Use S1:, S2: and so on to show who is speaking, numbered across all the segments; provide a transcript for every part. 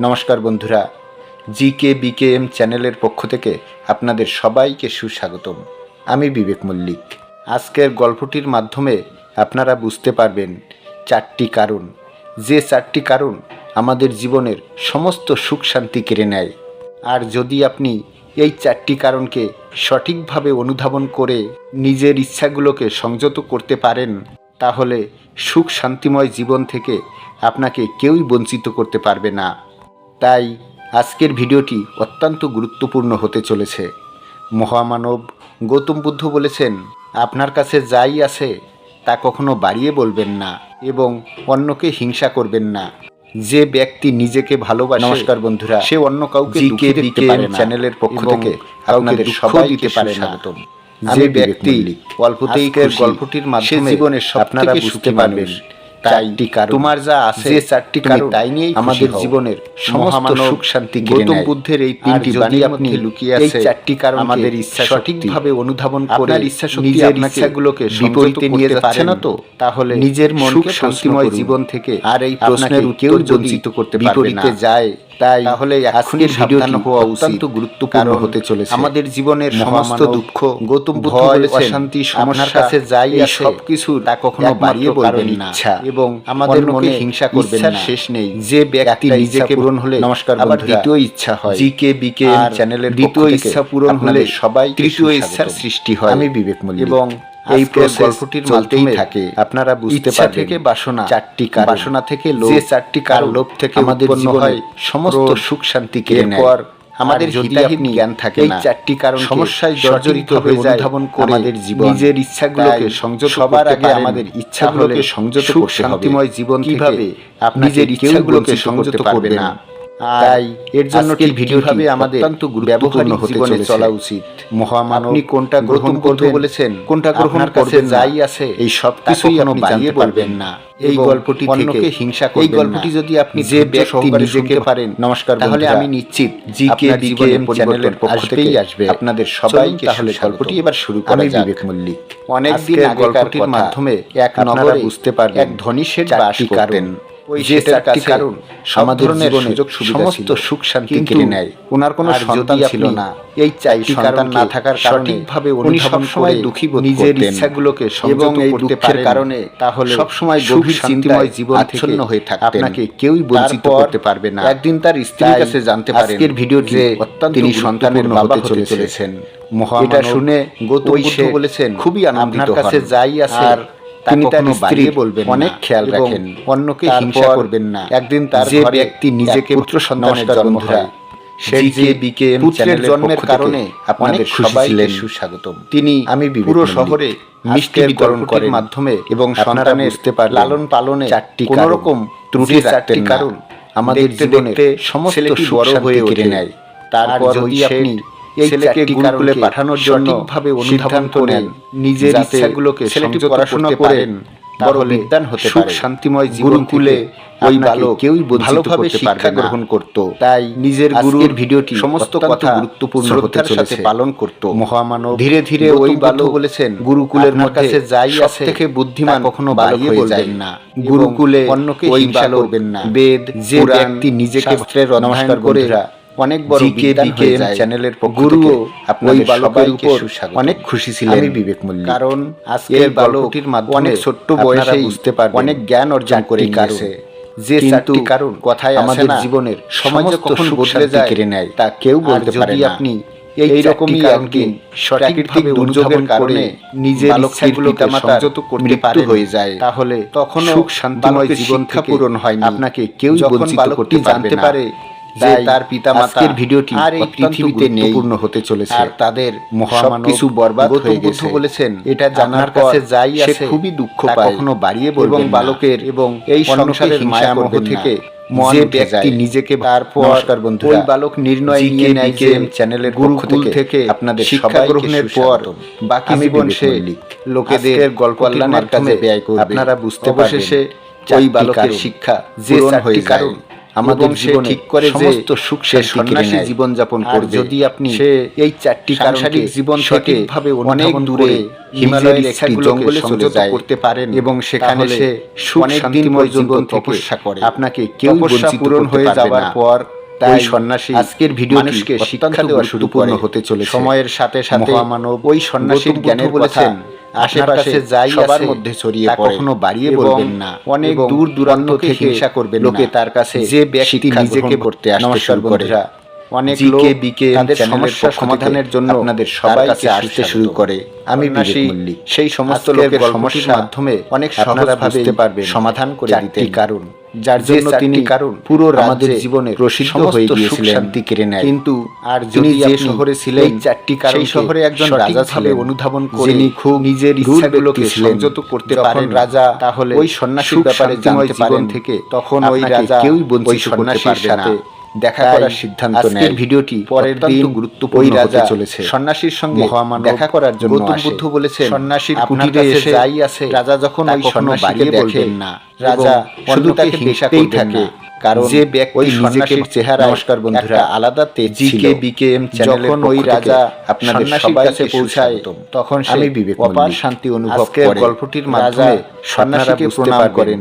S1: নমস্কার বন্ধুরা জি কে বিকেএম চ্যানেলের পক্ষ থেকে আপনাদের সবাইকে সুস্বাগতম। আমি বিবেক মল্লিক। আজকের গল্পটির মাধ্যমে আপনারা বুঝতে পারবেন চারটি কারণ। যে চারটি কারণ আমাদের জীবনের সমস্ত সুখ শান্তি কেড়ে নেয়। আর যদি আপনি এই চারটি কারণকে সঠিকভাবে অনুধাবন করে নিজের ইচ্ছাগুলোকে সংযত করতে পারেন, তাহলে সুখ শান্তিময় জীবন থেকে আপনাকে কেউই বঞ্চিত করতে পারবে না। তাই আজকের ভিডিওটি অত্যন্ত গুরুত্বপূর্ণ হতে চলেছে। মহামানব গৌতম বুদ্ধ বলেছেন আপনার কাছে যাই আছে তা কখনো বাড়িয়ে বলবেন না এবং অন্যকে হিংসা করবেন না। যে ব্যক্তি নিজেকে ভালোবাসে নমস্কার বন্ধুরা। সে অন্য কাউকে দুঃখী দেখতে
S2: বিকে
S1: পারে না
S2: চ্যানেলের পক্ষ থেকে আপনাদের
S1: সবাই দিতে পারে না। যে ব্যক্তি অল্পতেই
S2: গল্পটির মাধ্যমে
S1: জীবনের
S2: আপনারা বুঝতে পারবেন।
S1: চারটি কারণ
S2: তোমার যা আছে
S1: যে চারটি কারণ
S2: তাই নিয়েই
S1: আমাদের জীবনের সমস্ত সুখ শান্তি
S2: গৌতম বুদ্ধের এই তিনটি বাণী
S1: আপনি
S2: লুকিয়ে আছে এই
S1: চারটি কারণ
S2: আমাদের ইচ্ছা
S1: সঠিকভাবে অনুধাবন করে
S2: আপনার ইচ্ছা শক্তি আপনাকে
S1: ইচ্ছাগুলোকে
S2: বিপরীতে নিয়ে যাচ্ছে না তো?
S1: তাহলে
S2: নিজের মনকে
S1: শান্তিময় জীবন থেকে
S2: আর এই প্রশ্নের
S1: কেউ বঞ্চিত করতে পারবে না।
S2: বিপরীতে যায়,
S1: তাই
S2: তাহলে
S1: এখনই
S2: সাবধান হওয়া
S1: অত্যন্ত গুরুত্বপূর্ণ হতে চলেছে
S2: আমাদের জীবনের সমস্ত দুঃখ,
S1: গৌতম বুদ্ধ বলেছেন কাছে যাই তা কখনো বাড়িয়ে বলবেন না
S2: ইচ্ছা।
S1: এবং
S2: আমাদের মনে
S1: হিংসা করবেন না
S2: শেষ নেই।
S1: যে ব্যক্তি নিজেকে
S2: পূরণ হলে
S1: নমস্কার
S2: আবার দ্বিতীয় ইচ্ছা হয়।
S1: বিকে
S2: আর
S1: চ্যানেলের
S2: দ্বিতীয় ইচ্ছা পূরণ হলে
S1: সবাইকে
S2: তৃতীয় ইচ্ছার সৃষ্টি হয়।
S1: আমি বিবেক মল্লিক
S2: এবং
S1: এই
S2: গল্পটির মাধ্যমে
S1: থাকে আপনারা বুঝতে
S2: ইচ্ছা
S1: পারবেন
S2: থেকে বাসনা,
S1: চারটি কারণ
S2: বাসনা থেকে লোভ,
S1: যে চারটি কারণ
S2: লোভ থেকে
S1: আমাদের
S2: হয়
S1: সমস্ত সুখ শান্তি কেড়ে নেয় আমাদের
S2: হিতাহিত জ্ঞান থাকে
S1: এই চারটি কারণ
S2: সমস্যায় জর্জরিত হয়ে যায়
S1: অনুধাবন করে
S2: আমাদের জীবন।
S1: নিজের ইচ্ছাগুলোকে সংযত
S2: সবার আগে আমাদের ইচ্ছাগুলোকে সংযত করতে হবে।
S1: শান্তিময় জীবন
S2: কীভাবে?
S1: আপনাকে
S2: নিজের ইচ্ছাগুলোকে সংযত করবে
S1: না
S2: না।
S1: তাই এর জন্য কি ভিডিওটি
S2: কীভাবে আমাদের
S1: অত্যন্ত গুরুত্বপূর্ণ হতে চলেছে।
S2: চলা উচিত।
S1: মহামানব
S2: আপনি কোনটা গ্রহণ করবেন,
S1: বলেছেন
S2: কোনটা গ্রহণ
S1: কাছে
S2: করবেন
S1: যাই আছে
S2: এই সব কিছুই
S1: কখনো
S2: আপনি জানতে
S1: বলবেন
S2: পারবেন
S1: না।
S2: এই গল্পটি থেকে
S1: হিংসা
S2: এই গল্পটি যদি আপনি
S1: যে ব্যক্তি নিজেকে
S2: পারেন,
S1: নমস্কার
S2: তাহলে আমি নিশ্চিত
S1: জি কে
S2: আপনার
S1: চ্যানেলের
S2: পরিবর্তন
S1: পক্ষ
S2: আসবেই
S1: থেকে
S2: আসবে।
S1: আপনাদের সবাইকে
S2: তাহলে গল্পটি এবার শুরু করা
S1: আমি
S2: যাক।
S1: বিবেক মল্লিক।
S2: অনেকদিন
S1: আজকের
S2: আগেকার
S1: গল্পটির মাধ্যমে
S2: এক নগরে
S1: বুঝতে পারবেন
S2: এক ধনী শেঠ বাস করতেন।
S1: ওই
S2: যে
S1: শেঠের
S2: চারটি
S1: কাছে
S2: কারণ
S1: আমাদের জীবনে সমস্ত সুখ শান্তি কেড়ে নেয়
S2: ওনার কোনো সন্তান ছিল না।
S1: এই কারণ
S2: সন্তান
S1: না থাকার কারণে
S2: উনি সবসময় দুঃখী বোধ
S1: নিজের ইচ্ছাগুলোকে
S2: এবং এই দুঃখের কারণে
S1: তাহলে
S2: সবসময় গভীর
S1: শান্তিময় জীবন
S2: আচ্ছন্ন হয়ে থাকতেন।
S1: আপনাকে কেউই বঞ্চিত করতে পারবে না
S2: একদিন তার স্ত্রীর কাছে জানতে পারেন
S1: আজকের ভিডিওটি অত্যন্ত
S2: তিনি সন্তানের বাবা হতে
S1: চলেছে।
S2: চলেছেন এটা শুনে
S1: গৌতম
S2: শেঠ
S1: বলেছেন
S2: খুবই আনন্দিত
S1: কাছে যাই আছে
S2: আর তিনি তার
S1: বাড়িয়ে বলবেন
S2: অনেক খেয়াল রাখেন
S1: অন্যকে হিংসা করবেন না
S2: একদিন তার
S1: যে ব্যক্তি নিজেকে
S2: পুত্র সন্তানের জন্ম হয়। পুত্রের জন্মের কারণে
S1: আপনাদের সবাইকে সুস্বাগতম
S2: তিনি
S1: আমি
S2: পুরো শহরে করেন
S1: মাধ্যমে
S2: এবং
S1: বুঝতে
S2: লালন পালনে
S1: চারটি
S2: কোনো। রকম ত্রুটি
S1: চারটি কারণ আমাদের
S2: দেখতে
S1: সমস্ত
S2: বড় হয়ে ওঠে।
S1: নেয়
S2: তারপর
S1: যদি আপনি এই
S2: ছেলেকে গুরুকুলে পাঠানোর জন্য
S1: সঠিকভাবে অনুধাবন নিজের ইচ্ছাগুলোকে
S2: ছেলেটি পড়াশোনা বড় বিদ্বান হতে
S1: সুখ। শান্তিময়
S2: গুরুকুলে ওই বালক
S1: কেউই
S2: ভালোভাবে শিক্ষা গ্রহণ করত।
S1: তাই
S2: নিজের গুরুর
S1: ভিডিওটি
S2: সমস্ত কথা
S1: গুরুত্বপূর্ণ হতে চলেছে।
S2: পালন করত।
S1: মহামানব
S2: ধীরে ধীরে ওই বালক
S1: বলেছেন
S2: গুরুকুলের
S1: কাছে যাই আছে
S2: সবথেকে বুদ্ধিমান
S1: কখনো
S2: বালক
S1: বাড়িয়ে
S2: হয়ে যায়।
S1: না
S2: গুরুকুলে
S1: অন্যকে
S2: ওই
S1: হিংসা করবেন না
S2: বেদ,
S1: যে ব্যক্তি নিজেকে নমস্কার
S2: করে অনেক বড় বিদ্বান হয়ে যায়।
S1: চ্যানেলের পক্ষ থেকে আপনাদের
S2: বালকের
S1: সবাইকে
S2: উপর অনেক খুশি ছিলেন
S1: আমি বিবেক মল্লিক
S2: কারণ
S1: আজকের
S2: এই বালক
S1: গল্পটির মাধ্যমে
S2: অনেক ছোট্ট বয়সেই
S1: বুঝতে পারবেন
S2: অনেক জ্ঞান অর্জন করে। নিয়েছে
S1: যে চারটি কারণ
S2: কথায়
S1: আমাদের
S2: আমাদের
S1: জীবনের
S2: সমাজে কখন বদলে যায়
S1: কেড়ে নেয়
S2: তা কেউ বলতে পারে না
S1: আপনি এই
S2: রকমই
S1: কারণকে সঠিকভাবে
S2: প্রাকৃতিক দুর্যোগের কারণে
S1: নিজের
S2: বালকটির
S1: ইচ্ছাগুলোকে
S2: পিতামাতার
S1: সংযত করতে
S2: মৃত্যু হয়ে যায়।
S1: তাহলে
S2: তখন
S1: সুখ শান্তিময় জীবন
S2: পূরণ হয়নি।
S1: আপনাকে কেউ
S2: যখন
S1: বঞ্চিত
S2: বালকটি
S1: করতে
S2: জানতে পারে যে তার পিতামাতা
S1: আজকের ভিডিওটি
S2: আর এই পৃথিবীতে
S1: গুরুত্বপূর্ণ হতে চলেছে।
S2: আর তাদের সবকিছু বরবাদ হয়ে গেছে।
S1: বলেছেন
S2: এটা জানার
S1: কাছে যাই আছে
S2: খুবই দুঃখ পায়
S1: কখনো বাড়িয়ে বলবেন
S2: এবং বালকের
S1: এবং
S2: এই সংসারের মায়ামোহ থেকে যে ব্যক্তি নিজেকে
S1: তারপর
S2: নমস্কার বন্ধুরা
S1: ওই বালক নির্ণয় নিয়ে নেয় যে
S2: চ্যানেলের
S1: গুরুকুল
S2: থেকে আপনাদের
S1: শিক্ষা গ্রহণের পর বাকি জীবন সে
S2: লোকেদের
S1: গল্প
S2: ব্যয় করবে।
S1: আপনারা বুঝতে
S2: অবশেষে
S1: পারবেন
S2: ওই বালকের
S1: কারণ। আমাদের জীবনে
S2: ঠিক করে যে
S1: সমস্ত সুখ
S2: সে সন্ন্যাসী জীবন
S1: যাপন
S2: করবে।
S1: যদি আপনি
S2: সে
S1: এই চারটি
S2: সাংসারিক জীবন থেকে
S1: ভাবে
S2: অনেক দূরে হিমালয়ের একটি জঙ্গলে চলে যায়
S1: করতে পারেন
S2: এবং সেখানে সে
S1: সুখ শান্তিময় জীবন
S2: তপস্যা করে।
S1: আপনাকে কেউ বঞ্চিত
S2: পূরণ হয়ে
S1: যাওয়ার
S2: পর
S1: তাই
S2: সন্ন্যাসী
S1: আজকের ভিডিও
S2: মানুষকে শিক্ষা দেওয়া শুরু
S1: হতে চলে
S2: সময়ের সাথে সাথে
S1: মানব
S2: ওই সন্ন্যাসীর জ্ঞানে
S1: বলেছেন আশেপাশে
S2: যাই
S1: সবার মধ্যে ছড়িয়ে পড়ে।
S2: কখনো বাড়িয়ে বলবেন না
S1: অনেক দূর দূরান্ত থেকে
S2: হিংসা করবেন
S1: লোকে তার কাছে
S2: যে ব্যক্তি নিজেকে করতে আসতে শুরু করে। অনেক লোক তাদের
S1: সমস্যা
S2: সমাধানের জন্য
S1: আপনাদের সবাই
S2: কাছে আসতে শুরু করে। আমি বিবেক সেই সমস্ত লোকের সমস্যার
S1: মাধ্যমে
S2: অনেক সহজভাবে
S1: পারবে
S2: সমাধান করে দিতে
S1: কারণ।
S2: যার জন্য তিনি
S1: কারণ
S2: পুরো
S1: আমাদের জীবনে
S2: প্রসিদ্ধ হয়ে গিয়েছিলেন।
S1: কেড়ে নেয়।
S2: কিন্তু আর যিনি
S1: যে শহরে ছিলেন
S2: চারটি কারণ
S1: শহরে একজন রাজা ছিলেন
S2: অনুধাবন করে
S1: খুব
S2: নিজের ইচ্ছাগুলোকে সংযত করতে পারেন
S1: রাজা
S2: তাহলে
S1: ওই সন্ন্যাসীর ব্যাপারে জানতে পারেন থেকে
S2: তখন ওই রাজা
S1: কেউই বঞ্চিত
S2: দেখা করার সিদ্ধান্ত নেয়।
S1: ভিডিওটি
S2: পরের দিন
S1: গুরুত্বপূর্ণ
S2: রাজা
S1: চলেছে।
S2: সন্ন্যাসীর সঙ্গে দেখা করার জন্য
S1: গৌতম বুদ্ধ বলেছেন
S2: সন্ন্যাসীর কুটিরে এসে
S1: যাই আছে
S2: রাজা যখন ওই সন্ন্যাসীকে দেখেন না। রাজা শুধু তাকে
S1: হিংসাতেই
S2: থাকে। কারণ
S1: যে ব্যক্তি
S2: সন্ন্যাসীর চেহারা
S1: নমস্কার বন্ধুরা
S2: আলাদা তেজি
S1: কে বিকেএম
S2: যখন ওই রাজা
S1: আপনাদের সবার
S2: কাছে পৌঁছায় তখন
S1: আমি বিবেক
S2: অপার শান্তি অনুভব করে।
S1: গল্পটির মাধ্যমে
S2: সন্ন্যাসীকে প্রণাম করেন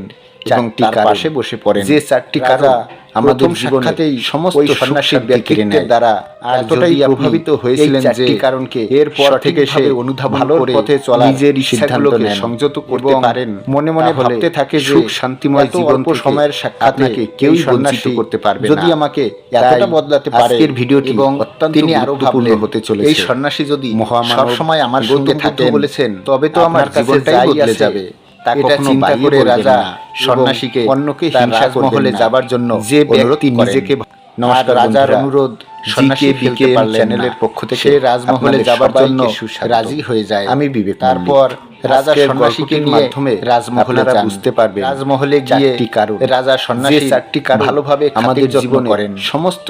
S2: এবং তার পাশে বসে পড়েন।
S1: যে চারটি কারণ আমাদের জীবনে সমস্ত সন্ন্যাসী
S2: ব্যক্তিত্বের দ্বারা
S1: আর
S2: এতটাই প্রভাবিত হয়েছিলেন যে
S1: কারণকে
S2: এরপর থেকে সে অনুধা
S1: ভালো
S2: পথে চলা
S1: নিজের
S2: সিদ্ধান্তকে
S1: সংযত করতে পারেন
S2: মনে মনে ভাবতে থাকে যে
S1: শান্তিময় জীবন
S2: সময়ের
S1: আপনাকে কেউ
S2: সন্ন্যাসী
S1: করতে পারবে
S2: যদি আমাকে এতটা বদলাতে পারে
S1: এর ভিডিওটি
S2: এবং তিনি
S1: আরও
S2: ভাবলে
S1: হতে চলেছে।
S2: এই সন্ন্যাসী যদি
S1: সব
S2: সময় আমার সঙ্গে থাকতে
S1: বলেছেন
S2: তবে তো আমার জীবনটাই বদলে যাবে।
S1: এটা
S2: কখনো
S1: করে রাজা
S2: সন্ন্যাসীকে
S1: অন্যকে হিংসা মহলে
S2: যাবার জন্য
S1: যে ব্যক্তি নিজেকে
S2: নমস্কার
S1: রাজার অনুরোধ
S2: সন্ন্যাসী বিকে
S1: চ্যানেলের পক্ষ থেকে
S2: রাজমহলে যাবার জন্য রাজি হয়ে যায়।
S1: আমি বিবেক
S2: তারপর রাজা সন্ন্যাসীকে
S1: মাধ্যমে
S2: রাজমহলে
S1: বুঝতে পারবে
S2: রাজমহলে গিয়ে
S1: কারণ।
S2: রাজা সন্ন্যাসী
S1: চারটি কারণ
S2: ভালোভাবে
S1: আমাদের
S2: জীবন করেন।
S1: সমস্ত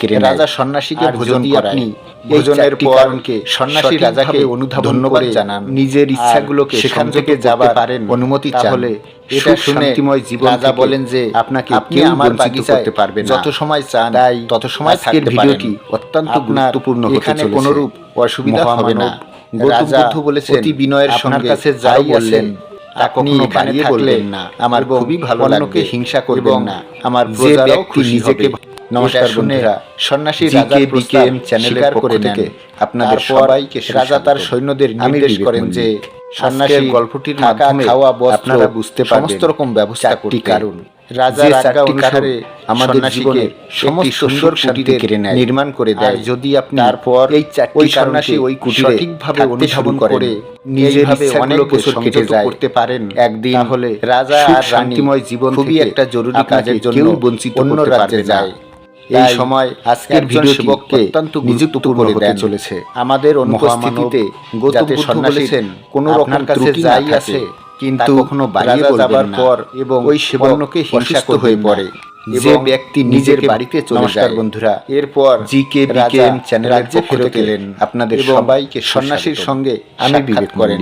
S1: কেড়ে
S2: রাজা সন্ন্যাসীকে ভোজন ভোজনের
S1: পরকে
S2: সন্ন্যাসী রাজাকে
S1: অনুধাবন করে
S2: জানান।
S1: নিজের ইচ্ছাগুলোকে
S2: সেখান থেকে যাবার
S1: পারেন।
S2: অনুমতি
S1: চাহলে
S2: এটা
S1: শান্তিময় জীবন
S2: রাজা বলেন যে
S1: আপনাকে
S2: আপনি আমার বাগিচা
S1: করতে পারবেন
S2: যত সময় চান তত সময়
S1: আজকের ভিডিওটি অত্যন্ত গুরুত্বপূর্ণ হতে চলেছে।
S2: কোনো রূপ অসুবিধা হবে না।
S1: গৌতম বুদ্ধ বলেছেন
S2: রাজা
S1: আপনাদের সবাইকে
S2: রাজা তার সৈন্যদের নির্দেশ করেন যে সন্ন্যাসীর
S1: গল্পটির মাধ্যমে
S2: খাওয়া বস্ত্র
S1: আপনারা বুঝতে
S2: সমস্ত রকম ব্যবস্থা করতে।
S1: কারণ।
S2: রাজার
S1: আজ্ঞা
S2: অনুসারে
S1: আমাদের জীবনে
S2: সুন্দর কুটিরে
S1: কেড়ে নেয়।
S2: নির্মাণ করে দেয়।
S1: যদি আপনি
S2: তারপর
S1: এই
S2: সন্ন্যাসী ওই কুটিরে ঠিকভাবে
S1: অনুধাবন করে
S2: নিজেভাবে অনেক বছর কেটে যায়।
S1: করতে পারেন।
S2: একদিন
S1: হলে
S2: রাজা আর
S1: শান্তিময় জীবন
S2: খুবই একটা জরুরি কাজের জন্য
S1: বঞ্চিত
S2: অন্য রাজ্যে যায়।
S1: এই সময়
S2: আজকের
S1: ভিডিও
S2: অত্যন্ত
S1: নিযুক্ত করে
S2: হতে চলেছে। আমাদের অনুপস্থিতিতে গৌতম সন্ন্যাসী কোন রকম
S1: কাছে যাই আছে কিন্তু
S2: কখনো বাড়িয়ে বলবেন
S1: না
S2: এবং
S1: ওই সেবর্ণকে
S2: হিংসাক্ত
S1: হয়ে পড়ে
S2: যে ব্যক্তি
S1: নিজের বাড়িতে চলে যায়
S2: বন্ধুরা এরপর
S1: জি
S2: কে
S1: বিকেএম
S2: চ্যানেল
S1: ফিরে
S2: এলেন
S1: আপনাদের সবাইকে
S2: সন্ন্যাসীর সঙ্গে
S1: আমি বিবেক
S2: করেন।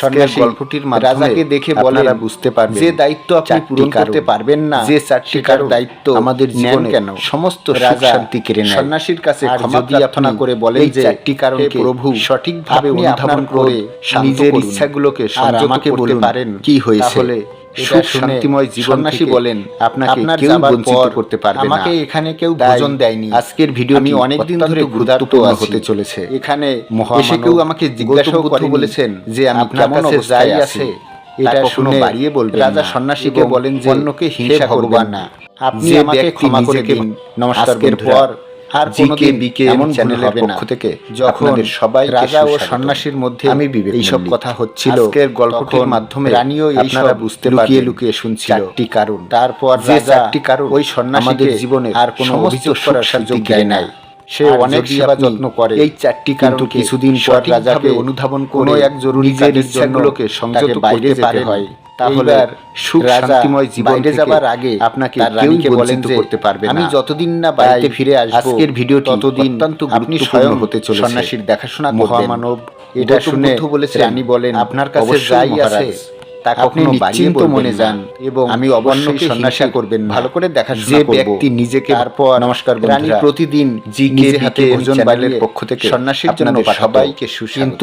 S1: স্বর্ণের
S2: গল্পটির
S1: রাজাকে দেখে বলেন
S2: বুঝতে পারবেন
S1: যে দায়িত্ব আপনি পূরণ করতে পারবেন না
S2: যে চারটি কারণ
S1: দায়িত্ব
S2: আমাদের জীবনে
S1: কেন?
S2: সমস্ত
S1: রাজা
S2: শান্তি কেড়ে নেয়।
S1: সন্ন্যাসীর কাছে ক্ষমা প্রার্থনা করে বলেন যে
S2: একটি কারণকে
S1: প্রভু
S2: সঠিকভাবে অনুধাবন করে নিজের ইচ্ছাগুলোকে
S1: সহ্য
S2: করতে পারেন
S1: কি হয়েছে। শান্তিময়
S2: বলেন
S1: আপনাকে বঞ্চিত করতে পারবে
S2: আমাকে এখানে কেউ ভোজন দেয়নি।
S1: আজকের ভিডিও
S2: আমি ধরে
S1: হতে চলেছে।
S2: এখানে কেউ আমাকে জিজ্ঞাসা করে
S1: বলেছেন
S2: যে আমি কেমন অবস্থায় আছে। এটা শুনে
S1: বাড়িয়ে বলবে
S2: রাজা সন্ন্যাসীকে বলেন যে
S1: অন্যকে হিংসা করবেন না।
S2: আপনি আমাকে ক্ষমা করে দিন। নমস্কার পর আর
S1: জিকে বিকে
S2: এমন
S1: চ্যানেলের পক্ষ থেকে
S2: যখন
S1: সবাই
S2: রাজা ও সন্ন্যাসীর মধ্যে
S1: আমি বিবেক
S2: এইসব কথা হচ্ছিল
S1: আজকের গল্পটির মাধ্যমে
S2: রানীও
S1: আপনারা বুঝতে
S2: লুকিয়ে লুকিয়ে শুনছিল।
S1: একটি কারণ।
S2: তারপর
S1: যে চারটি কারণ
S2: ওই
S1: সন্ন্যাসীদের জীবনে আর কোনো অভিযোগ করার সুযোগ দেয় নাই। সে অনেক সেবা যত্ন করে এই চারটি কিন্তু কিছুদিন পর রাজাকে অনুধাবন করে এক জরুরি নিজের ইচ্ছাগুলোকে সংযত বাইরে যেতে হয়। তাহলে সুখ শান্তিময় জীবন যাবার আগে আপনাকে কেউই বঞ্চিত করতে পারবে আমি যতদিন না বাড়িতে ফিরে আসব আজকের ভিডিও ততদিন অত্যন্ত আপনি স্বয়ং হতে চলে সন্ন্যাসীর দেখাশোনা মহামানব এটা শুনে বলেছে রানী বলেন আপনার কাছে যাই আছে। তা কখনো
S2: নিশ্চিন্ত মনে যান
S1: এবং
S2: আমি অবশ্যই
S1: সন্ন্যাসা করবেন
S2: ভালো করে দেখা
S1: যে ব্যক্তি নিজেকে
S2: তারপর
S1: নমস্কার
S2: রানী প্রতিদিন
S1: জি
S2: নিজে হাতে ভোজন বাইলের
S1: পক্ষ থেকে
S2: সন্ন্যাসীর জন্য
S1: সবাইকে সুস্বাগত।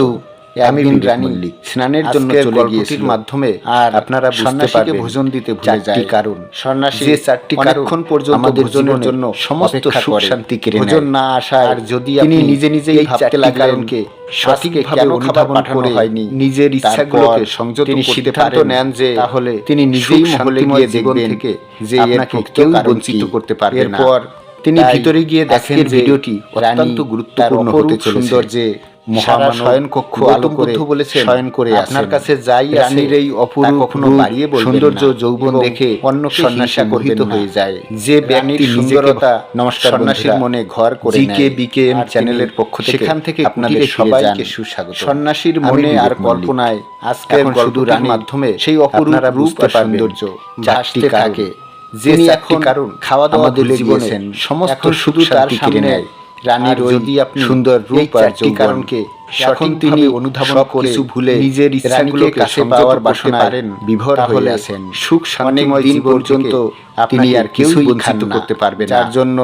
S2: একদিন রানী স্নানের জন্য চলে গিয়েছিল
S1: মাধ্যমে
S2: আর
S1: আপনারা বুঝতে পারবেন
S2: ভোজন দিতে ভুলে যায়।
S1: কারণ।
S2: সন্ন্যাসী
S1: যে চারটি কারণ
S2: পর্যন্ত
S1: আমাদের
S2: ভোজনের জন্য
S1: সমস্ত সুখ শান্তি কেড়ে
S2: ভোজন না আসা
S1: আর যদি আপনি
S2: নিজে নিজে
S1: এই চারটি কারণকে
S2: সঠিকভাবে অনুধাবন করে
S1: হয়নি।
S2: নিজের ইচ্ছাগুলোকে সংযত করতে পারেন
S1: নেন যে
S2: তাহলে
S1: তিনি নিজেই মহলে গিয়ে দেখবেন
S2: থেকে
S1: যে
S2: আপনাকে কেউ বঞ্চিত করতে পারবে না।
S1: এরপর
S2: তিনি ভিতরে গিয়ে দেখেন
S1: ভিডিওটি অত্যন্ত গুরুত্বপূর্ণ হতে চলেছে। সুন্দর
S2: যে শয়ন
S1: কক্ষ
S2: আলো করে
S1: বলেছেন
S2: শয়ন করে
S1: আপনার কাছে যাই
S2: রানীর এই অপূর্ব
S1: কখনো বাড়িয়ে
S2: সৌন্দর্য যৌবন দেখে
S1: অন্য
S2: সন্ন্যাসী
S1: গঠিত
S2: হয়ে যায়।
S1: যে
S2: সুন্দরতা
S1: নমস্কার
S2: সন্ন্যাসীর মনে ঘর করে
S1: জিকে বিকেএম চ্যানেলের পক্ষ থেকে
S2: সেখান থেকে
S1: আপনাদের সবাইকে সুস্বাগত
S2: সন্ন্যাসীর মনে আর কল্পনায়
S1: আজকের মাধ্যমে
S2: সেই
S1: অপূর্ব
S2: রূপ আর সৌন্দর্য ভাসতে এখন
S1: কারণ
S2: খাওয়া দাওয়া দিলে
S1: সমস্ত
S2: শুধু তার সামনে রানীর
S1: যদি আপনি
S2: সুন্দর রূপ আর
S1: কারণকে
S2: এখন তিনি
S1: অনুধাবন করে
S2: ভুলে
S1: নিজের ইচ্ছাগুলোকে
S2: কাছে পাওয়ার বাসনায় বিভোর হয়ে আছেন
S1: সুখ শান্তিময় জীবন
S2: পর্যন্ত তিনি আর কিছুই বঞ্চিত করতে পারবে না।
S1: যার
S2: জন্য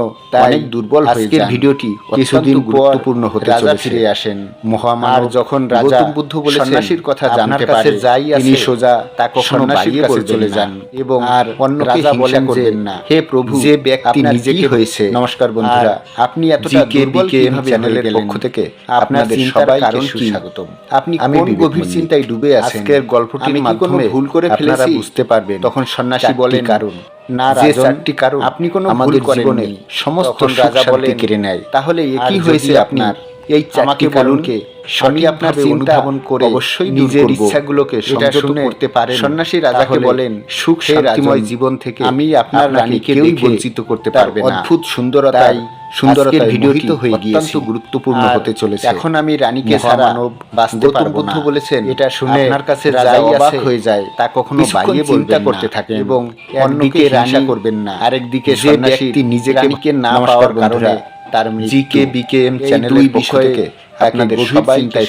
S2: অনেক দুর্বল
S1: আজকের ভিডিওটি
S2: কিছুদিন
S1: গুরুত্বপূর্ণ হতে চলেছে।
S2: ফিরে আসেন। মহামার যখন রাজা
S1: বুদ্ধ বলে
S2: সন্ন্যাসীর কথা জানতে পারে
S1: যাই
S2: তিনি সোজা
S1: তা কখনো
S2: বাইরে
S1: করে
S2: চলে যান
S1: এবং
S2: আর
S1: অন্য
S2: রাজা বলেন যে
S1: না।
S2: হে প্রভু
S1: যে ব্যক্তি নিজে
S2: কি হয়েছে?
S1: নমস্কার বন্ধুরা
S2: আপনি এতটা দুর্বল কীভাবে
S1: চ্যানেলের পক্ষ থেকে আপনাদের সবাই
S2: কারণ কি
S1: স্বাগতম
S2: আপনি কোন গভীর চিন্তায় ডুবে আছেন?
S1: আজকের গল্পটির মাধ্যমে
S2: ভুল করে ফেলেছি?
S1: বুঝতে পারবেন
S2: তখন সন্ন্যাসী বলেন
S1: কারণ।
S2: না
S1: যে কারণ
S2: আপনি কোনো
S1: আমাদের জীবনে সমস্ত
S2: রাজা বলে
S1: কেড়ে নেয়।
S2: তাহলে একই হয়েছে আপনার?
S1: এই চারটি কারণকে
S2: সঠিক
S1: সঠিকভাবে অনুধাবন করে
S2: অবশ্যই
S1: নিজের ইচ্ছাগুলোকে সংযত করতে পারে
S2: সন্ন্যাসী রাজাকে বলেন
S1: সুখ শান্তিময় জীবন থেকে
S2: আমি আপনার রানীকে কেউ
S1: বঞ্চিত করতে পারবে না।
S2: অদ্ভুত সুন্দরতাই
S1: সুন্দরতার ভিডিওটি
S2: হয়ে গিয়েছে।
S1: গুরুত্বপূর্ণ হতে চলেছে।
S2: এখন আমি রানীকে
S1: মানব
S2: বাঁচতে পারব না।
S1: বলেছেন
S2: এটা শুনে
S1: আপনার কাছে যাই
S2: অবাক হয়ে যায়।
S1: তা কখনো বাইরে
S2: চিন্তা করতে থাকে
S1: এবং
S2: অন্যকে
S1: রাশা করবেন না।
S2: আরেকদিকে সন্ন্যাসী
S1: নিজেকে
S2: না পাওয়ার কারণে তার
S1: জিকে বিকেএম চ্যানেলের
S2: বিষয়ে
S1: আপনাদের
S2: সবাই
S1: তাই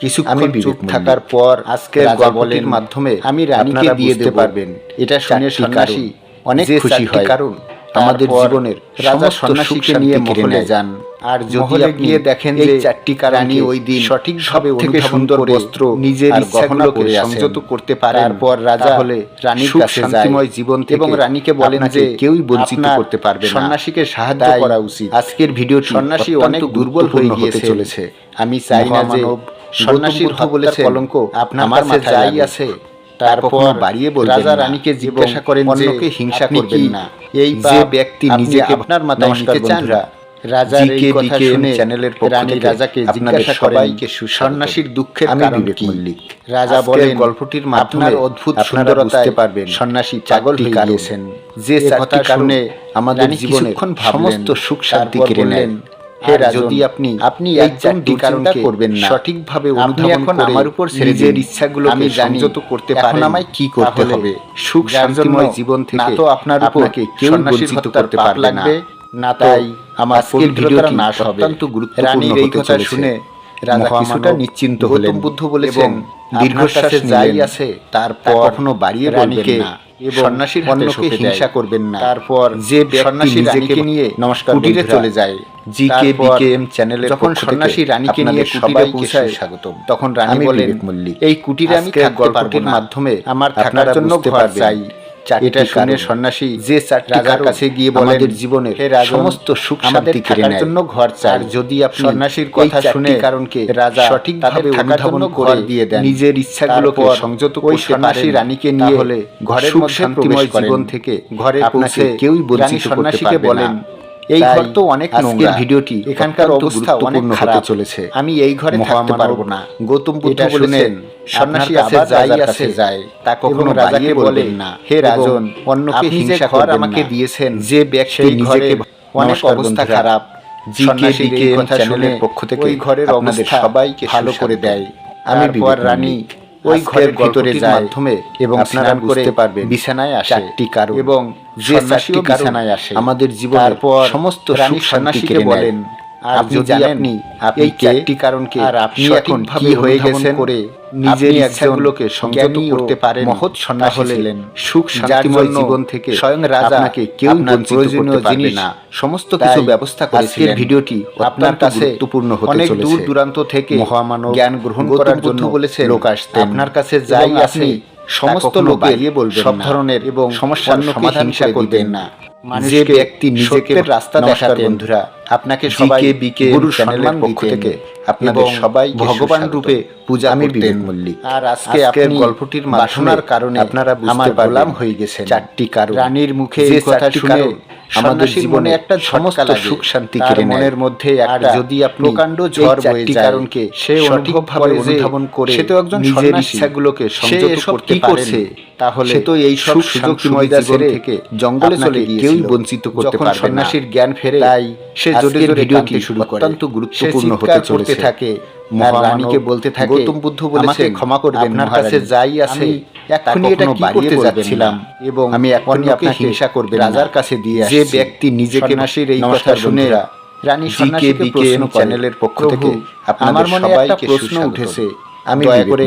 S2: কিছু
S1: আমি
S2: চুপ থাকার পর
S1: আজকে
S2: গল্পের
S1: মাধ্যমে
S2: আমি রানীকে দিয়ে দিতে
S1: পারবেন।
S2: এটা শুনে সন্ন্যাসী অনেক খুশি হয়।
S1: কারণ। আমাদের জীবনের
S2: রাজা সন্ন্যাসীকে নিয়ে মহলে যান। আর যদি আপনি
S1: দেখেন
S2: চারটি
S1: ওই দিন থেকে সুন্দর বস্ত্র
S2: নিজের
S1: ইচ্ছাগুলোকে
S2: সংযত করতে
S1: পারে রাজা
S2: হলে রানীর কাছে
S1: শান্তিময় জীবন
S2: এবং রানীকে বলেন যে
S1: কেউই বঞ্চিত করতে পারবে না।
S2: সন্ন্যাসীকে সাহায্য করা উচিত।
S1: আজকের ভিডিও
S2: সন্ন্যাসী অনেক দুর্বল হয়ে গিয়েছে। চলেছে। আমি চাই না যে সন্ন্যাসীর
S1: বলেছে
S2: কলঙ্ক আপনার
S1: মাঝে
S2: যাই আছে তারপর
S1: বাড়িয়ে বলবেন
S2: রাজা রানীকে জিজ্ঞাসা করেন যে
S1: হিংসা করবেন না?
S2: এই
S1: যে ব্যক্তি নিজে
S2: আপনার মাথায় নিতে চান রাজার এই কথা শুনে
S1: চ্যানেলের
S2: রানী রাজাকে জিজ্ঞাসা
S1: সবাইকে
S2: সন্ন্যাসীর দুঃখের কারণ কি? রাজা বলেন
S1: গল্পটির মাধ্যমে
S2: অদ্ভুত সুন্দরতায়
S1: পারবেন
S2: সন্ন্যাসী পাগল হয়ে
S1: যে
S2: কথা শুনে
S1: আমাদের
S2: জীবনে
S1: সমস্ত সুখ শান্তি কেড়ে
S2: নেন
S1: যদি আপনি
S2: আপনি একজন
S1: কারণটা
S2: করবেন না
S1: সঠিকভাবে অনুধাবন
S2: এখন আমার উপর
S1: নিজের ইচ্ছাগুলো
S2: আমি
S1: সংযত করতে পারেন।
S2: আমায় কি করতে হবে।
S1: সুখ শান্তিময় জীবন থেকে
S2: না তো আপনার উপর
S1: কেউ বঞ্চিত করতে পারবে না।
S2: না
S1: তাই
S2: আমার ফুল
S1: ভিডিওটা
S2: নাশ হবে।
S1: অত্যন্ত গুরুত্বপূর্ণ
S2: এই কথা শুনে রাজা কিছুটা নিশ্চিন্ত হলেন
S1: বুদ্ধ বলেছেন দীর্ঘশ্বাসে
S2: যাই আছে তারপর
S1: কখনো বাড়িয়ে
S2: রানীকে
S1: সন্ন্যাসীর
S2: অন্যকে হিংসা করবেন না।
S1: তারপর
S2: যে
S1: সন্ন্যাসী রানীকে
S2: নিয়ে
S1: নমস্কার
S2: কুটিরে চলে যায়
S1: জি
S2: কে
S1: বিকেএম চ্যানেলে
S2: যখন সন্ন্যাসী রানীকে নিয়ে কুটিরে পৌঁছায়
S1: স্বাগত
S2: তখন রানী বলেন
S1: মল্লিক
S2: এই কুটিরে আমি থাকতে পারব
S1: মাধ্যমে
S2: আমার থাকার জন্য ঘর চাই।
S1: চারটা
S2: শুনে সন্ন্যাসী
S1: যে
S2: রাজার কাছে গিয়ে বলেন
S1: জীবনের সমস্ত সুখ শান্তি কেড়ে
S2: জন্য ঘর
S1: যদি আপনি
S2: সন্ন্যাসীর কথা শুনে
S1: কারণকে
S2: রাজা
S1: সঠিকভাবে অনুধাবন করে
S2: দিয়ে দেন।
S1: নিজের ইচ্ছাগুলোকে সংযত
S2: ওই সন্ন্যাসী রানীকে নিয়ে
S1: হলে
S2: ঘরের মধ্যে
S1: শান্তিময় জীবন থেকে
S2: ঘরে
S1: কেউই বলছি
S2: সন্ন্যাসীকে বলেন এই ঘর তো অনেক নোংরা।
S1: ভিডিওটি
S2: এখানকার অবস্থা অনেক খারাপ।
S1: চলেছে।
S2: আমি এই ঘরে থাকতে পারব না।
S1: গৌতম বুদ্ধ বলেছেন
S2: সন্ন্যাসী আবার
S1: যাই
S2: আসে যায়।
S1: তা কখনো
S2: রাজাকে বলেন
S1: না।
S2: হে রাজন
S1: অন্যকে হিংসা
S2: ঘর আমাকে দিয়েছেন
S1: যে ব্যক্তি নিজেকে অনেক অবস্থা খারাপ। পক্ষ থেকে
S2: ওই ঘরের অবস্থা
S1: সবাইকে
S2: ভালো করে দেয়।
S1: আমি পর
S2: রানী ওই ঘরের ভিতরে যায়
S1: মাধ্যমে
S2: এবং স্নান
S1: পারবে
S2: বিছানায় আসে। এবং
S1: যে চারটি কারণ আমাদের জীবনের সমস্ত সুখ
S2: শান্তিকে
S1: কেড়ে
S2: বলেন আপনি জানেন
S1: আপনি এই চারটি কারণকে
S2: আর আপনি এখন কি হয়ে গেছেন
S1: করে নিজের ইচ্ছাগুলোকে সংযত করতে পারেন
S2: মহৎ সন্ন্যাস হলেন
S1: সুখ শান্তিময় জীবন থেকে
S2: স্বয়ং রাজা
S1: আপনাকে কেউ
S2: প্রয়োজনীয় জিনিস
S1: না।
S2: সমস্ত কিছু ব্যবস্থা করেছিলেন।
S1: ভিডিওটি
S2: আপনার কাছে
S1: গুরুত্বপূর্ণ হতে
S2: অনেক দূর দূরান্ত থেকে
S1: মহামানব
S2: জ্ঞান গ্রহণ করার জন্য
S1: বলেছে
S2: লোক আসতে
S1: আপনার কাছে যাই
S2: আসে
S1: সমস্ত লোকের সব ধরনের
S2: এবং
S1: সমস্যার সমাধান
S2: করবেন না।
S1: যে ব্যক্তি নিজেকে
S2: রাস্তা দেখাতে
S1: বন্ধুরা
S2: আপনাকে
S1: সবাইকে বিকে গুরু
S2: সম্মান
S1: পক্ষ থেকে আপনাদের সবাই
S2: ভগবান রূপে পূজা
S1: আমি বিবেক মল্লিক।
S2: আর আজকে আপনার
S1: গল্পটির
S2: বাসনার কারণে
S1: আপনারা বুঝতে
S2: পারলাম হয়ে গেছে
S1: চারটি কারণ।
S2: রানীর মুখে কথা শুনে
S1: আমাদের জীবনে
S2: একটা
S1: সমস্ত সুখ শান্তি কেড়ে
S2: মনের মধ্যে একটা
S1: যদি আপনি
S2: ঝড় বয়ে যায়
S1: কারণকে
S2: সে
S1: করে
S2: সে তো একজন
S1: নিজের ইচ্ছাগুলোকে সংযত করতে তাহলে
S2: সে তো এই সব সুযোগ সুবিধা ছেড়ে
S1: থেকে
S2: জঙ্গলে চলে গিয়ে
S1: কেউই বঞ্চিত করতে পারবে না।
S2: সন্ন্যাসীর জ্ঞান ফেরে
S1: তাই
S2: সে জোরে জোরে
S1: ভিডিওটি
S2: শুরু করে।
S1: অত্যন্ত গুরুত্বপূর্ণ হতে চলেছে।
S2: থাকে।
S1: তার
S2: রানীকে বলতে থাকে
S1: গৌতম বুদ্ধ
S2: বলেছে ক্ষমা করবেন
S1: আপনার কাছে যাই আছে
S2: এখনই এটা কি করতে যাচ্ছিলাম এবং
S1: আমি
S2: এখনই
S1: আপনাকে
S2: হিংসা করবে
S1: রাজার কাছে দিয়ে
S2: যে ব্যক্তি নিজেকে
S1: নাসির এই কথা শুনে
S2: রানী সন্ন্যাসীকে প্রশ্ন
S1: চ্যানেলের পক্ষ থেকে
S2: আমার মনে একটা প্রশ্ন উঠেছে।
S1: আমি
S2: দয়া করে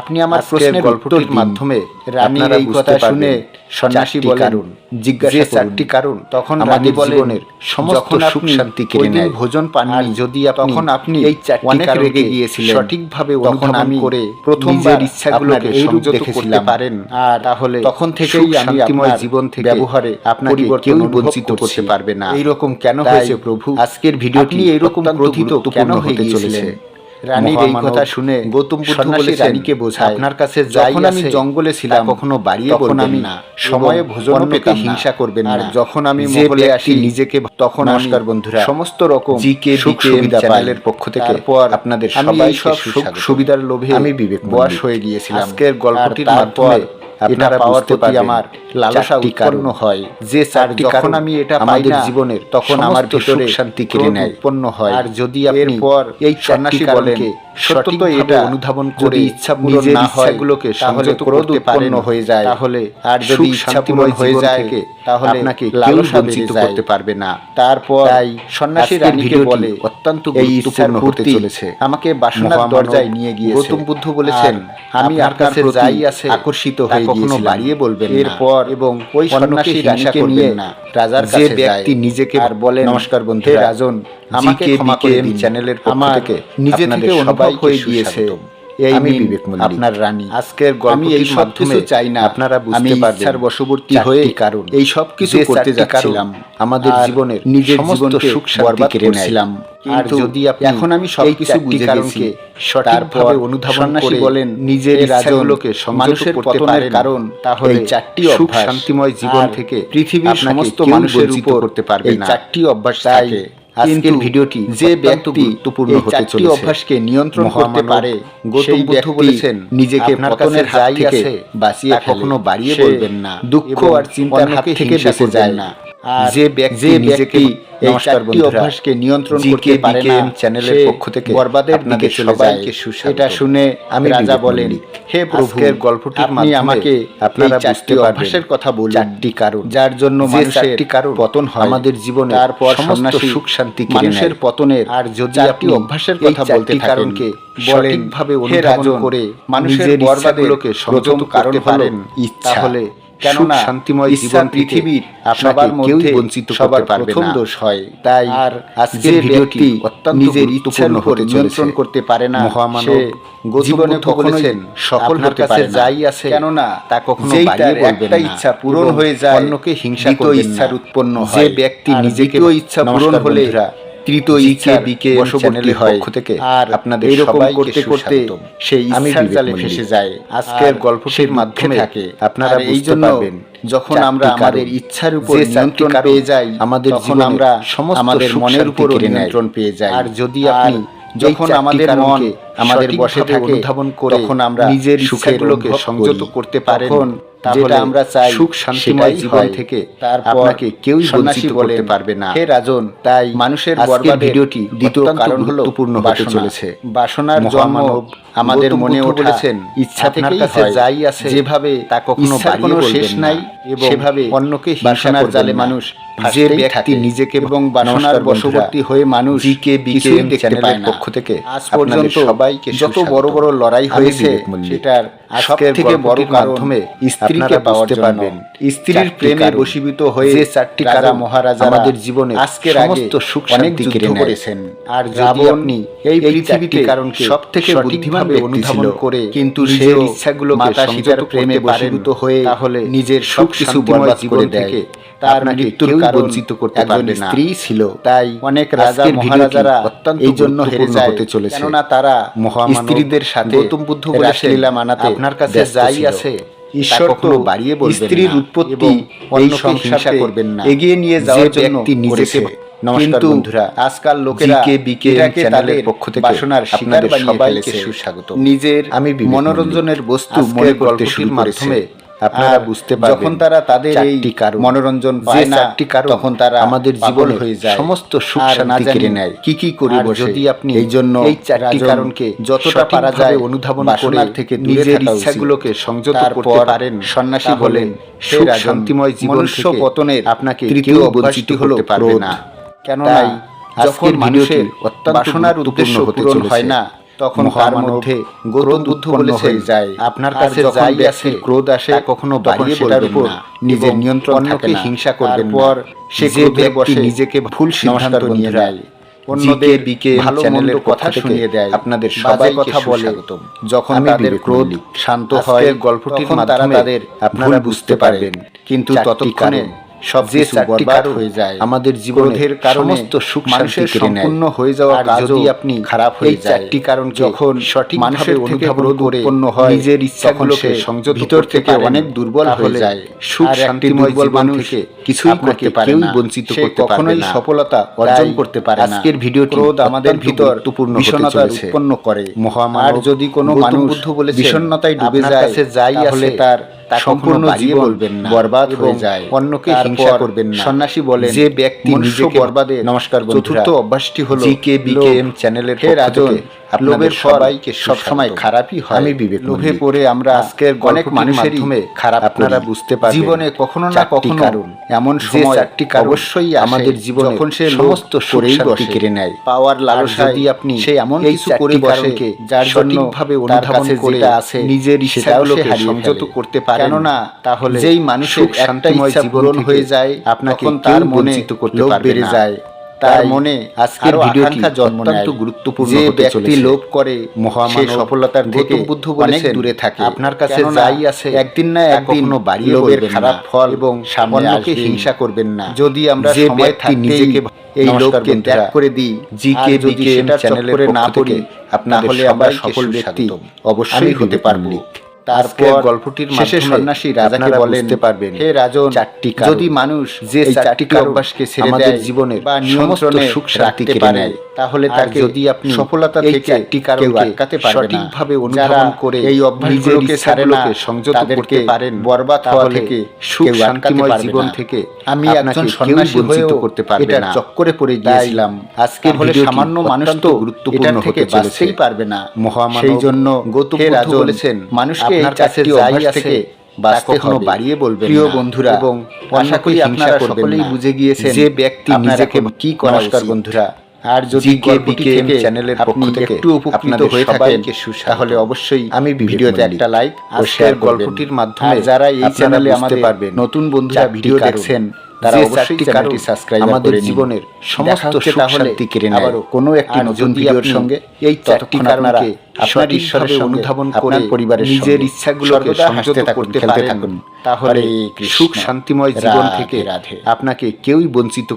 S2: আপনি আমার প্রশ্নের
S1: গল্পটির মাধ্যমে
S2: রানীর এই কথা শুনে সন্ন্যাসী বলেন জিজ্ঞাসা
S1: চারটি কারণ
S2: তখন
S1: আমাদের জীবনের সমস্ত সুখ শান্তি কেড়ে নেয়।
S2: ভোজন
S1: পান যদি
S2: তখন আপনি
S1: এই চারটি কারণে
S2: রেগে গিয়েছিলেন
S1: সঠিকভাবে
S2: তখন আমি
S1: করে
S2: প্রথম
S1: প্রথমবার ইচ্ছাগুলোকে এইরূপ
S2: দেখেছিলাম।
S1: পারেন
S2: আর
S1: তাহলে
S2: তখন থেকেই আমি আপনার
S1: জীবন থেকে
S2: ব্যবহারে
S1: আপনাকে
S2: কেউ
S1: বঞ্চিত করতে পারবে না।
S2: এইরকম কেন হয়েছে প্রভু?
S1: আজকের ভিডিওটি
S2: এইরকম ক্রোধিত কেন
S1: হতে চলেছে।
S2: রানীর এই কথা শুনে
S1: গৌতম বুদ্ধ বলে
S2: রানীকে বোঝায়
S1: আপনার কাছে যাই
S2: আমি জঙ্গলে ছিলাম
S1: কখনো বাড়িয়ে বলবেন না
S2: সময়ে ভোজন পেতে
S1: হিংসা করবেন না।
S2: যখন আমি মহলে আসি
S1: নিজেকে
S2: তখন
S1: নমস্কার বন্ধুরা
S2: সমস্ত রকম
S1: জিকে
S2: সুখ সুবিধা
S1: চ্যানেলের পক্ষ থেকে
S2: পর
S1: আপনাদের সবাই
S2: সব সুখ সুবিধার লোভে
S1: আমি বিবেক বয়স
S2: হয়ে গিয়েছিলাম।
S1: আজকের গল্পটির মাধ্যমে আপনারা বুঝতে
S2: আমার লালসা উৎপন্ন হয়।
S1: যে চারটি কারণ
S2: আমি এটা
S1: আমাদের জীবনের
S2: তখন আমার ভিতরে
S1: শান্তি কেড়ে নেয়।
S2: উৎপন্ন হয়।
S1: আর যদি আপনি
S2: পর
S1: এই
S2: সন্ন্যাসী বলেন
S1: সত্যত
S2: এটা
S1: অনুধাবন করে
S2: ইচ্ছা পূরণ না হয়
S1: এগুলোকে
S2: তাহলে ক্রোধ উৎপন্ন হয়ে যায়।
S1: তাহলে
S2: আর যদি ইচ্ছা হয়ে যায় তাহলে
S1: আপনাকে কেউ বঞ্চিত করতে পারবে না।
S2: তারপর
S1: তাই
S2: সন্ন্যাসী রানীকে বলে
S1: অত্যন্ত গুরুত্বপূর্ণ হতে চলেছে।
S2: আমাকে বাসনার দরজায় নিয়ে গিয়ে
S1: গৌতম বুদ্ধ বলেছেন
S2: আমি আর
S1: কাছে যাই আছে
S2: আকর্ষিত হয়ে
S1: বাড়িয়ে বলবেন
S2: এরপর এবং ওই সন্ন্যাসী রানীকে নিয়ে রাজার
S1: যে ব্যক্তি নিজেকে
S2: আর বলে
S1: নমস্কার বন্ধু
S2: রাজন আমাকে ক্ষমা করে
S1: চ্যানেলের পক্ষ থেকে
S2: নিজে থেকে অনুভব হয়ে গিয়েছে। নিজের জীবনকে এখন আমি সব বলেন
S1: নিজের রাজ্যগুলোকে
S2: মানুষের পতনের কারণ তাহলে
S1: চারটি
S2: সুখ শান্তিময় জীবন থেকে
S1: পৃথিবীর সমস্ত মানুষের উপর
S2: করতে পারবে না।
S1: চারটি অভ্যাস থাকে।
S2: আজকের ভিডিওটি
S1: যে ব্যক্তি
S2: গুরুত্বপূর্ণ হতে চলেছে।
S1: অভ্যাসকে নিয়ন্ত্রণ করতে পারে
S2: গৌতম বুদ্ধ বলেছেন
S1: নিজেকে পতনের হাত থেকে বাঁচিয়ে
S2: কখনো বাড়িয়ে বলবেন না
S1: দুঃখ আর চিন্তার হাত থেকে বেঁচে যায়
S2: না।
S1: আর
S2: যে ব্যক্তি নিজেকে অভ্যাসকে নিয়ন্ত্রণ করতে পারে না
S1: চ্যানেলের পক্ষ থেকে
S2: বরবাদের দিকে
S1: সবাইকে
S2: এটা শুনে
S1: আমি
S2: রাজা বলেন হে
S1: গল্পটির
S2: আমাকে
S1: আপনারা বুঝতে
S2: অভ্যাসের কথা
S1: চারটি কারণ।
S2: যার জন্য মানুষের
S1: কারণ
S2: পতন হয়
S1: আমাদের জীবনে
S2: তারপর
S1: সমস্ত সুখ শান্তি
S2: মানুষের পতনের
S1: আর যদি আপনি
S2: অভ্যাসের কথা বলতে
S1: কারণকে সঠিকভাবে অনুধাবন করে
S2: মানুষের বরবাদগুলোকে
S1: পারেন
S2: ইচ্ছা।
S1: হলে
S2: কেননা
S1: শান্তিময় জীবন
S2: পৃথিবীর সবার মধ্যে
S1: বঞ্চিত
S2: সবার প্রথম দোষ হয়।
S1: তাই
S2: আর
S1: আজকের ভিডিওটি অত্যন্ত
S2: নিজের ইচ্ছার উপর নিয়ন্ত্রণ করতে পারে না
S1: মহামানব
S2: জীবনে কখনোই সফল হতে পারে
S1: যাই আছে
S2: কেননা
S1: তা কখনো বাড়িয়ে
S2: বলবে
S1: না
S2: ইচ্ছা পূরণ হয়ে যায়
S1: অন্যকে হিংসা করবে
S2: ইচ্ছার উৎপন্ন হয়।
S1: যে
S2: ব্যক্তি
S1: নিজেকে
S2: ইচ্ছা পূরণ হলে কৃত
S1: ইকে
S2: বিকে
S1: চ্যানেলের
S2: হয়।
S1: থেকে
S2: আর
S1: আপনাদের এরকম
S2: করতে করতে সেই ইচ্ছার জালে ফেসে যায়।
S1: আজকের
S2: গল্পের
S1: মাধ্যমে
S2: থাকে।
S1: আপনারা
S2: এই জন্য যখন আমরা আমাদের ইচ্ছার উপর নিয়ন্ত্রণ পেয়ে যাই
S1: আমাদের যখন
S2: আমরা
S1: সমস্ত
S2: আমাদের
S1: মনের উপর নিয়ন্ত্রণ পেয়ে যাই। আর যদি আপনি যখন আমাদের মন আমাদের বসে থাকে অনুধাবন করে তখন আমরা নিজের সুখের লোকে সংযত করতে পারেন। যেটা আমরা চাই সুখ শান্তিময় জীবন থেকে আপনাকে কেউই বঞ্চিত করতে পারবে না। হে রাজন তাই মানুষের বরবাদের ভিডিওটি দ্বিতীয় কারণ হলো গুরুত্বপূর্ণ হতে চলেছে। বাসনার জন্ম আমাদের মনে বলেছেন ইচ্ছা থেকে কাছে যাই আছে যেভাবে তা কখনো কোনো শেষ নাই এবং সেভাবে অন্যকে বাসনার জালে মানুষ যে ব্যক্তি নিজেকে
S2: এবং বাসনার বশবর্তী হয়ে মানুষ
S1: জিকে বিকে
S2: দেখতে পায়
S1: পক্ষ থেকে
S2: আজ পর্যন্ত
S1: সবাইকে
S2: যত বড় বড় লড়াই হয়েছে সেটার সব থেকে বড়
S1: মাধ্যমে
S2: স্ত্রীকে জন্য
S1: পারবেন
S2: স্ত্রীর প্রেমে। বশীভূত হয়ে
S1: যে চারটি কারা
S2: মহারাজা
S1: আমাদের জীবনে
S2: আজকের
S1: সমস্ত সুখ শান্তি কেড়ে।
S2: করেছেন
S1: আর
S2: যদি আপনি এই পৃথিবীতে
S1: কারণ
S2: সব থেকে
S1: অনুধাবন
S2: অনুধাবন
S1: করে
S2: কিন্তু
S1: সেই
S2: সেও
S1: ইচ্ছাগুলোকে
S2: মাতা সীতার প্রেমে বশীভূত হয়ে
S1: তাহলে
S2: নিজের
S1: সুখ
S2: সব কিছু বরবাদ করে দেয়
S1: থেকে
S2: তার
S1: আপনাকে
S2: মৃত্যুর
S1: বঞ্চিত করতে পারবে না।
S2: স্ত্রী ছিল তাই অনেক রাজা মহারাজারা
S1: অত্যন্ত
S2: এই জন্য হেরে যায়
S1: হতে চলেছে।
S2: কেননা তারা স্ত্রীদের সাথে
S1: গৌতম বুদ্ধ
S2: রাসলীলা মানাতে
S1: আপনার কাছে যাই আছে,
S2: ঈশ্বর
S1: তো বাড়িয়ে বলবেন
S2: স্ত্রীর উৎপত্তি এই
S1: অন্যকে করবেন না।
S2: এগিয়ে নিয়ে যাওয়ার জন্য
S1: নিজেকে নমস্কার বন্ধুরা,
S2: আজকাল লোকেরা
S1: বিকে চ্যানেলের পক্ষ থেকে
S2: বাসনার
S1: আপনাদের সবাইকে সুস্বাগত।
S2: নিজের
S1: আমি
S2: মনোরঞ্জনের বস্তু মনে করতে শুরু
S1: মাধ্যমে আপনারা বুঝতে পারবেন
S2: যখন তারা তাদের এই মনোরঞ্জন পায় না তখন তারা
S1: আমাদের জীবনে
S2: হয়ে যায়।
S1: সমস্ত সুখ শান্তি কেড়ে নেয়।
S2: কি কি করি
S1: যদি আপনি
S2: এই জন্য
S1: এই চারটি কারণকে
S2: যতটা পারা যায়
S1: অনুধাবন করে
S2: থেকে
S1: নিজের ইচ্ছাগুলোকে সংযত করতে পারেন,
S2: সন্ন্যাসী বলেন
S1: সুখ
S2: শান্তিময়
S1: জীবন থেকে
S2: পতনের
S1: আপনাকে কেউ বঞ্চিত করতে পারবে না।
S2: কেননা যখন মানুষের
S1: অত্যন্ত
S2: বাসনার উদ্দেশ্য
S1: হতে
S2: পূরণ হয় না তখন তার মধ্যে ক্রোধ উৎপন্ন হয়ে যায়।
S1: আপনার কাছে
S2: যখন
S1: যাই
S2: ব্যক্তির ক্রোধ আসে
S1: কখনো বাড়িয়ে
S2: সেটার উপর নিজের নিয়ন্ত্রণ থাকে
S1: হিংসা করবেন।
S2: তারপর সে ক্রোধে বসে
S1: নিজেকে
S2: ভুল সিদ্ধান্ত নিয়ে নেয় অন্যদের
S1: বিকে
S2: ভালো
S1: চ্যানেলের
S2: মন্দ কথা শুনিয়ে দেয়।
S1: আপনাদের
S2: বাজে
S1: সবাইকে
S2: কথা বলে। যখন তাদের ক্রোধ শান্ত হয়
S1: গল্পটির মাধ্যমে
S2: তাদের
S1: আপনারা বুঝতে পারবেন।
S2: কিন্তু ততক্ষণে। সব কিছু বরবাদ হয়ে যায়
S1: আমাদের জীবনে
S2: ক্রোধের কারণে
S1: সুখ
S2: মানুষের। সম্পূর্ণ হয়ে যাওয়া
S1: আর যদি আপনি
S2: খারাপ হয়ে যায়
S1: চারটি কারণকে
S2: যখন
S1: সঠিকভাবে
S2: মানুষের
S1: অনুধাবন করে
S2: উৎপন্ন হয়
S1: নিজের ইচ্ছাগুলোকে সংযত
S2: ভিতর থেকে অনেক দুর্বল হয়ে যায়।
S1: সুখ শান্তিময়
S2: দুর্বল
S1: জীবন
S2: মানুষ
S1: থেকে কিছুই করতে পারে না।
S2: বঞ্চিত করতে পারবে
S1: কখনোই সফলতা অর্জন করতে পারে না।
S2: আজকের ভিডিওটি
S1: ক্রোধ আমাদের ভিতর বিষণ্ণতা উৎপন্ন করে।
S2: মহামানব
S1: আর যদি কোনো মানুষ
S2: বুদ্ধ বলেছেন,
S1: বিষণ্ণতায় ডুবে যায়
S2: যাই
S1: তাহলে তার
S2: তা
S1: সম্পূর্ণ জীবন
S2: বলবেন না
S1: বরবাদ হয়ে যায়।
S2: অন্যকে হিংসা করবেন না।
S1: সন্ন্যাসী বলেন
S2: যে ব্যক্তি নিজেকে
S1: বরবাদে
S2: নমস্কার
S1: চতুর্থ অভ্যাসটি হলো
S2: জিকে
S1: বিকেএম চ্যানেলের
S2: রাজন
S1: আপনাদের
S2: লোভের
S1: সবাইকে
S2: সবসময় খারাপই হয়
S1: আমি বিবেক
S2: লোভে। পড়ে আমরা
S1: আজকের
S2: অনেক
S1: মাধ্যমে
S2: খারাপ
S1: আপনারা বুঝতে পারবেন
S2: জীবনে কখনো না কখনো
S1: কারণ।
S2: এমন সময়
S1: চারটি
S2: অবশ্যই
S1: আমাদের জীবনে
S2: যখন সে
S1: সমস্ত শান্তি
S2: বসে
S1: কেড়ে নেয়।
S2: পাওয়ার
S1: আর
S2: লালসায়
S1: যদি আপনি
S2: সে এমন কিছু করে বসে যার জন্য
S1: সঠিকভাবে অনুধাবন করে
S2: আছে
S1: নিজের ইচ্ছাগুলোকে সংযত করতে পারেন
S2: কেননা
S1: তাহলে
S2: যেই মানুষের একটা ইচ্ছা পূরণ হয়ে যায়
S1: আপনাকে
S2: তার মনে
S1: করতে পারবে না।
S2: যায় তার মনে
S1: আজকের ভিডিওটি অত্যন্ত গুরুত্বপূর্ণ
S2: যে
S1: হতে
S2: ব্যক্তি
S1: চলেছে।
S2: লোভ করে
S1: মহামানব
S2: সফলতার থেকে
S1: বুদ্ধ
S2: অনেক দূরে থাকে।
S1: আপনার কাছে যাই আছে,
S2: একদিন না একদিন
S1: কখনো বাড়িয়ে
S2: লোভের খারাপ ফল
S1: এবং
S2: সামনে
S1: হিংসা করবেন না।
S2: যদি আমরা সময়
S1: ব্যক্তি
S2: থাকতেই
S1: নিজেকে
S2: এই লোককে ত্যাগ করে দিই
S1: জিকে বিকেএম চ্যানেলের
S2: না
S1: থেকে
S2: পড়ি
S1: আপনাদের
S2: তাহলে আমরা সফল ব্যক্তি অবশ্যই হতে পারব। তারপর
S1: গল্পটির
S2: শেষে সন্ন্যাসী রাজাকে বলেন
S1: পারবেন
S2: হে রাজন
S1: চারটি
S2: যদি মানুষ
S1: যে চারটি
S2: অভ্যাসকে ছেড়ে
S1: আমাদের জীবনের
S2: বা নিয়ন্ত্রণে
S1: সুখ শান্তি
S2: পারে তাহলে তাকে
S1: যদি আপনি
S2: সফলতা থেকে
S1: চারটি কারণকে
S2: আটকাতে পারবে না।
S1: সঠিকভাবে অনুধাবন করে
S2: এই অভ্যাসগুলোকে ছাড়ে
S1: ইচ্ছাগুলোকে সংযত করতে পারেন
S2: বরবাদ হওয়া থেকে
S1: সুখ শান্তিময় জীবন থেকে
S2: আমি একজন সন্ন্যাসী
S1: বঞ্চিত করতে পারবে
S2: এটার
S1: না।
S2: চক্করে পড়ে গিয়েছিলাম।
S1: আজকের
S2: তাহলে
S1: ভিডিওটি
S2: সামান্য মানুষ তো
S1: গুরুত্বপূর্ণ হতে চলেছে।
S2: পারবে না।
S1: মহামানব
S2: সেই জন্য
S1: গৌতম বলেছেন,
S2: মানুষকে
S1: আপনার কাছে
S2: চারটি
S1: যাই
S2: থেকে বাঁচতে হবে।
S1: বাড়িয়ে বলবেন
S2: প্রিয় বন্ধুরা
S1: এবং
S2: আশা করি আপনারা সকলেই বুঝে গিয়েছেন
S1: যে ব্যক্তি নিজেকে
S2: কি করা
S1: বন্ধুরা।
S2: আর যদি
S1: জিকে
S2: গল্পটি
S1: বিকেএম
S2: থেকে
S1: চ্যানেলের পক্ষ থেকে
S2: একটু উপকৃত হয়ে থাকেন তাহলে অবশ্যই
S1: আমি বিবেক
S2: ভিডিওতে একটা লাইক ও শেয়ার
S1: গল্পটির মাধ্যমে
S2: যারা এই চ্যানেলে আমাদের নতুন বন্ধুরা ভিডিও দেখছেন তারা অবশ্যই চ্যানেলটি সাবস্ক্রাইব
S1: আমাদের জীবনের সমস্ত সুখ কেড়ে নেয়।
S2: কোনো একটি নতুন ভিডিওর সঙ্গে
S1: এই
S2: ততক্ষণ আপনারা আপনার ঈশ্বরের
S1: অনুধাবন করে
S2: পরিবারের
S1: নিজের ইচ্ছাগুলোকে সংযত করতে
S2: খেলতে থাকুন।
S1: তাহলে সুখ শান্তিময় জীবন থেকে
S2: রাধে।
S1: আপনাকে কেউই বঞ্চিত